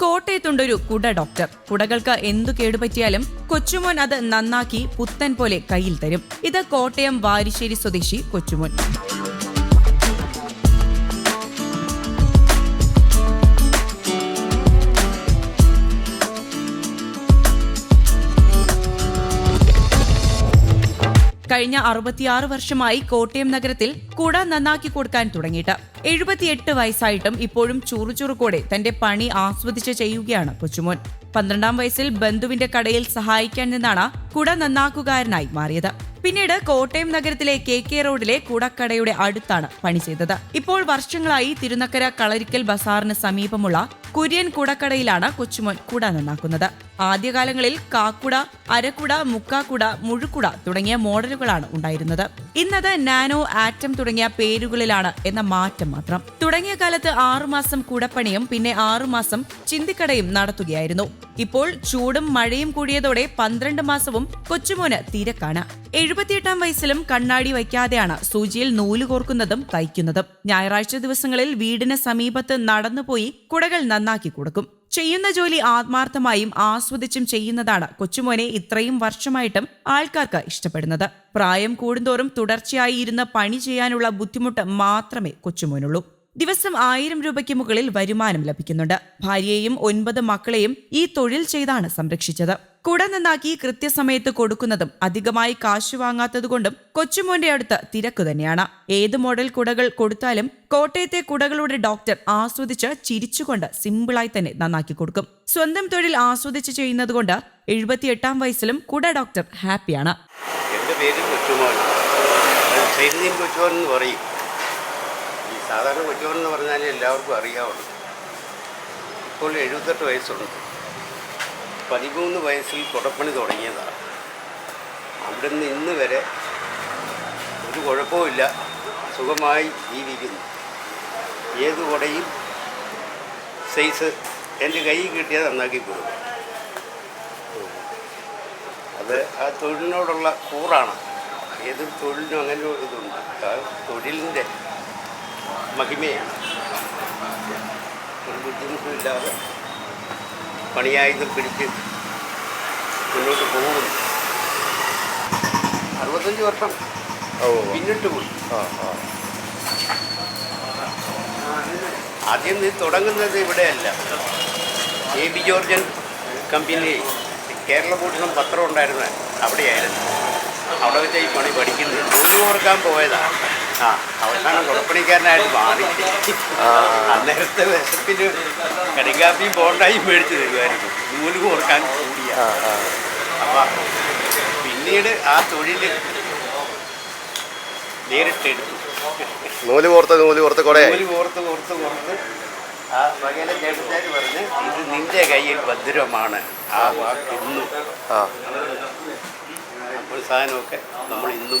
കോട്ടയത്തുണ്ടൊരു കുട ഡോക്ടർ. കുടകൾക്ക് എന്തു കേടുപറ്റിയാലും കൊച്ചുമോൻ അത് നന്നാക്കി പുത്തൻ പോലെ കയ്യിൽ തരും. ഇത് കോട്ടയം വാരിശ്ശേരി സ്വദേശി കൊച്ചുമോൻ. കഴിഞ്ഞ അറുപത്തിയാറ് വർഷമായി കോട്ടയം നഗരത്തിൽ കുട നന്നാക്കി കൊടുക്കാൻ തുടങ്ങിയിട്ട് എഴുപത്തിയെട്ട് വയസ്സായിട്ടും ഇപ്പോഴും ചുറുചുറുക്കോടെ തന്റെ പണി ആസ്വദിച്ച് ചെയ്യുകയാണ് കൊച്ചുമോൻ. പന്ത്രണ്ടാം വയസ്സിൽ ബന്ധുവിന്റെ കടയിൽ സഹായിക്കാൻ നിന്നാണ് കുട നന്നാക്കുകാരനായി മാറിയത്. പിന്നീട് കോട്ടയം നഗരത്തിലെ കെ കെ റോഡിലെ കുടക്കടയുടെ അടുത്താണ് പണി ചെയ്തത്. ഇപ്പോൾ വർഷങ്ങളായി തിരുനക്കര കളരിക്കൽ ബസാറിന് സമീപമുള്ള കുര്യൻ കുടക്കടയിലാണ് കൊച്ചുമോൻ കുട നന്നാക്കുന്നത്. ആദ്യകാലങ്ങളിൽ കാക്കുട അരക്കുട മുക്കാക്കുട മുഴുക്കുട തുടങ്ങിയ മോഡലുകളാണ് ഉണ്ടായിരുന്നത്. ഇന്നത് നാനോ ആറ്റം തുടങ്ങിയ പേരുകളിലാണ് എന്ന മാറ്റം മാത്രം. തുടങ്ങിയ കാലത്ത് ആറുമാസം കുടപ്പണിയും പിന്നെ ആറുമാസം ചിന്തിക്കടയും നടത്തുകയായിരുന്നു. ഇപ്പോൾ ചൂടും മഴയും കൂടിയതോടെ പന്ത്രണ്ട് മാസവും കൊച്ചുമോന് തിരക്കാണ്. എഴുപത്തിയെട്ടാം വയസ്സിലും കണ്ണാടി വയ്ക്കാതെയാണ് സൂചിയിൽ നൂൽ കോർക്കുന്നതും തയ്ക്കുന്നതും. ഞായറാഴ്ച ദിവസങ്ങളിൽ വീടിന് സമീപത്ത് നടന്നുപോയി കുടകൾ നന്നാക്കി കൊടുക്കും ചെയ്യുന്ന ജോലി ആത്മാർത്ഥമായും ആസ്വദിച്ചും ചെയ്യുന്നതാണ് കൊച്ചുമോനെ ഇത്രയും വർഷമായിട്ടും ആൾക്കാർക്ക് ഇഷ്ടപ്പെടുന്നത്. പ്രായം കൂടുന്തോറും തുടർച്ചയായി ഇരുന്ന് പണി ചെയ്യാനുള്ള ബുദ്ധിമുട്ട് മാത്രമേ കൊച്ചുമോനുള്ളൂ. ദിവസം ആയിരം രൂപയ്ക്ക് മുകളിൽ വരുമാനം ലഭിക്കുന്നുണ്ട്. ഭാര്യയെയും ഒൻപത് മക്കളെയും ഈ തൊഴിൽ ചെയ്താണ് സംരക്ഷിച്ചത്. കുട നന്നാക്കി കൃത്യസമയത്ത് കൊടുക്കുന്നതും അധികമായി കാശ് വാങ്ങാത്തതുകൊണ്ടും കൊച്ചുമോന്റെ അടുത്ത് തിരക്ക് തന്നെയാണ്. ഏത് മോഡൽ കുടകൾ കൊടുത്താലും കോട്ടയത്തെ കുടകളുടെ ഡോക്ടർ ആസ്വദിച്ച് ചിരിച്ചുകൊണ്ട് സിമ്പിളായി തന്നെ നന്നാക്കി കൊടുക്കും. സ്വന്തം തൊഴിൽ ആസ്വദിച്ച് ചെയ്യുന്നതുകൊണ്ട് എഴുപത്തിയെട്ടാം വയസ്സിലും കുട ഡോക്ടർ ഹാപ്പിയാണ്. പേര് കൊച്ചുമോൻ. ഈ സാധാരണ കൊച്ചുമോൻ എന്ന് പറഞ്ഞാൽ എല്ലാവർക്കും അറിയാവുള്ളൂ. ഇപ്പോൾ എഴുപത്തെട്ട് വയസ്സുണ്ട്. പതിമൂന്ന് വയസ്സിൽ കുടപ്പണി തുടങ്ങിയതാണ്. അവിടെ നിന്ന് ഇന്ന് വരെ ഒരു കുഴപ്പമില്ല സുഖമായി ജീവിക്കുന്നു. ഏത് കുടയും സൈസ് എന്റെ കൈ കിട്ടിയത് നന്നാക്കി കൊടുക്കും. അത് ആ തൊഴിലിനോടുള്ള കൂറാണ്. ഏത് തൊഴിലിനും അങ്ങനെ ഒരു ഇതുണ്ട്. ആ തൊഴിലിന്റെ മഹിമയാണ്. ഒരു ബുദ്ധിമുട്ടുമില്ലാതെ പണിയായുധം പിടിച്ച് മുന്നോട്ട് പോകും അറുപത്തഞ്ച് വർഷം പിന്നിട്ട് പോയി. ആദ്യം നീ തുടങ്ങുന്നത് ഇവിടെയല്ല. എ. ബി. ജോർജൻ കമ്പനി കേരള കേരളഭൂഷണം പത്രം ഉണ്ടായിരുന്ന അവിടെയായിരുന്നു. അവിടെ വെച്ച് ഈ പണി പഠിക്കുന്നത് ജോലി ഓർക്കാൻ പോയതാണ് അവസാനം കുടപ്പണിക്കാരനായിട്ട് മാറി അന്നേരത്തെ വിശപ്പിന് കടിങ്കാപ്പിയും ബോണ്ടായും മേടിച്ച് തരുമായിരുന്നു നൂൽ കോർക്കാൻ കൂടിയ. അപ്പം പിന്നീട് ആ തൊഴിൽ നേരിട്ടെടുത്തു നൂൽ കോർത്ത് നൂൽ കോർത്ത് കൊടേ. നൂൽ കോർത്ത് കോർത്ത് കോർത്ത്. ആ വകയിലെ ചേട്ടന്മാർ പറഞ്ഞ് ഇത് നിന്റെ കയ്യിൽ ഭദ്രമാണ്. ആ വാക്ക് ഇന്നും. ആ. അപ്പോൾ സാധനമൊക്കെ നമ്മൾ ഇന്നും